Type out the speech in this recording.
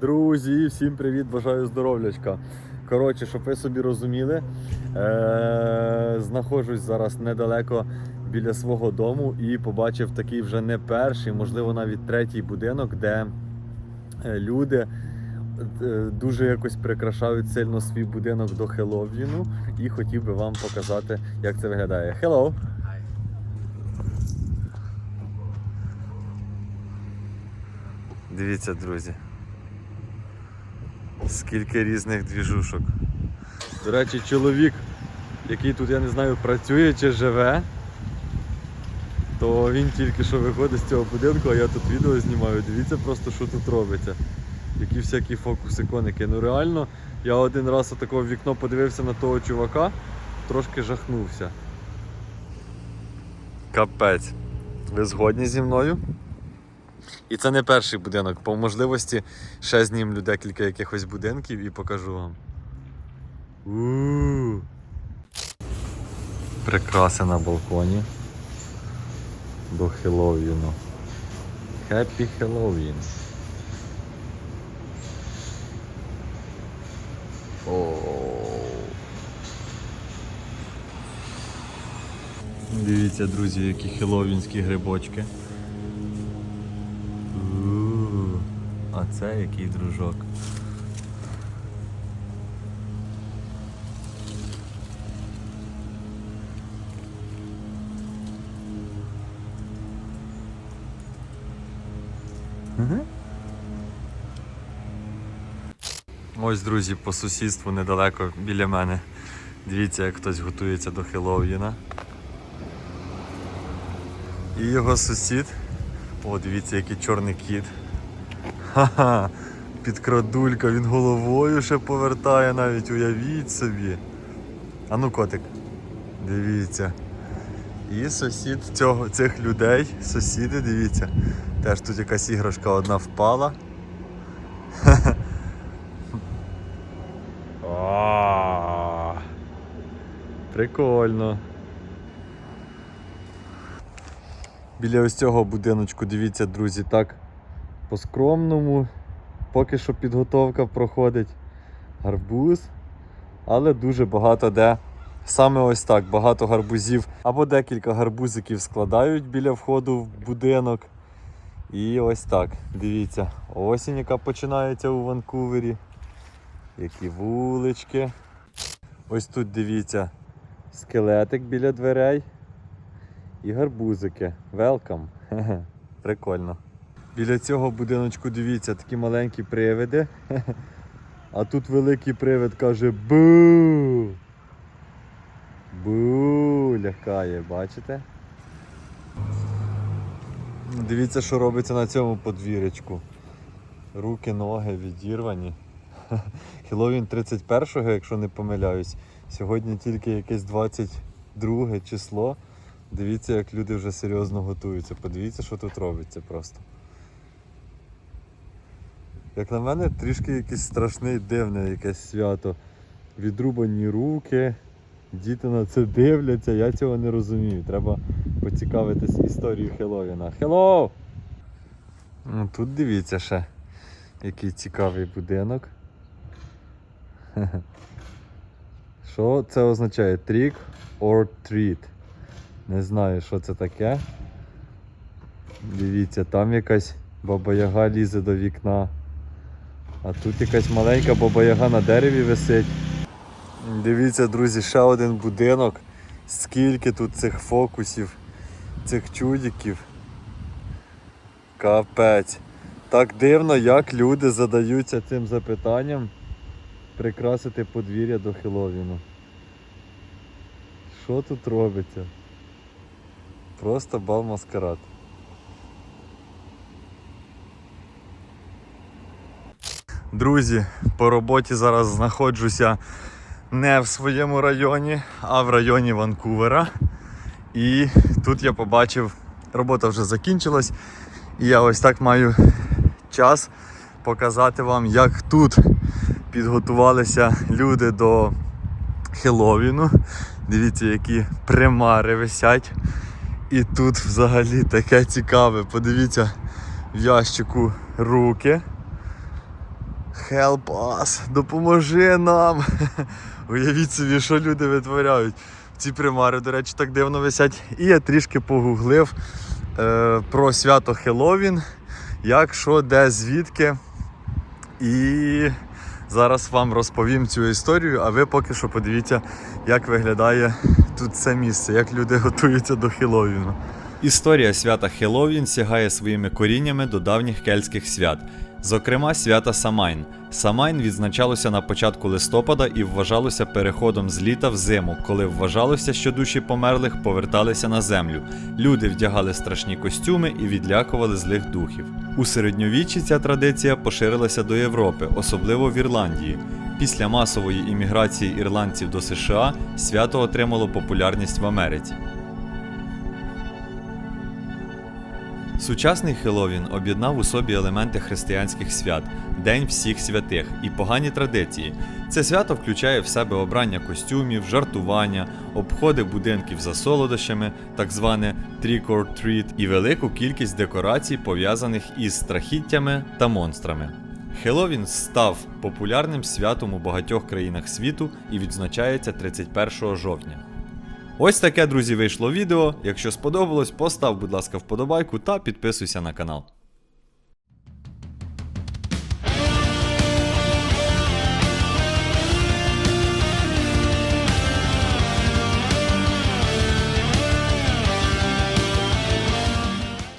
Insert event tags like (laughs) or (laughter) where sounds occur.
Друзі, всім привіт, бажаю здоров'ячка. Коротше, щоб ви собі розуміли, е- знаходжусь зараз недалеко біля свого дому і побачив такий вже не перший, можливо, навіть третій будинок, де е, люди е, дуже якось прикрашають сильно свій будинок до Хеллоуіну і хотів би вам показати, як це виглядає. Hello! Дивіться, друзі. Скільки різних двіжушок. До речі, чоловік, який тут, я не знаю, працює чи живе, то він тільки що виходить з цього будинку, а я тут відео знімаю. Дивіться просто, що тут робиться. Які всякі фокуси коники. Ну реально, я один раз отако в вікно подивився на того чувака, трошки жахнувся. Капець. Ви згодні зі мною? І це не перший будинок. По можливості ще знімлю декілька якихось будинків і покажу вам. у Прикраси на балконі. До Хеллоуіну. Happy Halloween. О. Дивіться, друзі, які хеллоуінські грибочки. У, Це який дружок. Ось, друзі, по сусідству недалеко біля мене. Дивіться, як хтось готується до Хеллоуіна. І його сусід. О, дивіться, який чорний кіт. Ха-ха, підкрадулька, він головою ще повертає навіть, уявіть собі. А ну котик, дивіться. І сусід цього, цих людей, сусіди, дивіться. Теж тут якась іграшка одна впала. (laughs) Прикольно. Біля ось цього будиночку, дивіться, друзі, так по-скромному. Поки що підготовка проходить гарбуз, але дуже багато де. Саме ось так, багато гарбузів або декілька гарбузиків складають біля входу в будинок. І ось так. Дивіться, осінь, яка починається у Ванкувері. Які вулички. Ось тут дивіться скелетик біля дверей. І гарбузики. Welcome. (laughs) Прикольно. Біля цього будиночку дивіться, такі маленькі привиди. (laughs) А тут великий привид каже бу. Бу, лякає, бачите? Дивіться, що робиться на цьому подвір'ячку. Руки, ноги відірвані. (laughs) Хеллоуін 31-го, якщо не помиляюсь. Сьогодні тільки якесь 22 число. Дивіться, як люди вже серйозно готуються. Подивіться, що тут робиться просто. Як на мене, трішки якесь страшне і дивне якесь свято. Відрубані руки, діти на це дивляться, я цього не розумію. Треба поцікавитись історією Хеллоуіна. Хеллоу! Ну, Тут дивіться ще, який цікавий будинок. (laughs) Що це означає? Trick or treat? Не знаю, що це таке. Дивіться, там якась баба-яга лізе до вікна. А тут якась маленька баба-яга на дереві висить. Дивіться, друзі, ще один будинок. Скільки тут цих фокусів, цих чудиків. Капець. Так дивно, як люди задаються цим запитанням прикрасити подвір'я до Хеллоуіну. Що тут робиться? Просто бал маскарад. Друзі, по роботі зараз знаходжуся не в своєму районі, а в районі Ванкувера. І тут я побачив, робота вже закінчилась, і я ось так маю час показати вам, як тут підготувалися люди до Хеллоуіну. Дивіться, які примари висять. І тут взагалі таке цікаве. Подивіться в ящику руки. Help us! Допоможи нам! (laughs) Уявіть собі, що люди витворяють. Ці примари, до речі, так дивно висять. І я трішки погуглив е, про свято Хеллоуін, як, що, де, звідки. І зараз вам розповім цю історію, а ви поки що подивіться, як виглядає тут це місце, як люди (laughs) готуються до Хеллоуіну. Історія свята Хеллоуін сягає своїми коріннями до давніх кельтських свят, зокрема свята Самайн. Самайн відзначалося на початку листопада і вважалося переходом з літа в зиму, коли вважалося, що душі померлих поверталися на землю. Люди вдягали страшні костюми і відлякували злих духів. У середньовіччі ця традиція поширилася до Європи, особливо в Ірландії. Після масової імміграції ірландців до США свято отримало популярність в Америці. Сучасний Хеллоуін об'єднав у собі елементи християнських свят, День всіх святих і погані традиції. Це свято включає в себе обрання костюмів, жартування, обходи будинків за солодощами, так зване trick or treat і велику кількість декорацій, пов'язаних із страхіттями та монстрами. Хеллоуін став популярним святом у багатьох країнах світу і відзначається 31 жовтня. Ось таке, друзі, вийшло відео. Якщо сподобалось, постав, будь ласка, вподобайку та підписуйся на канал.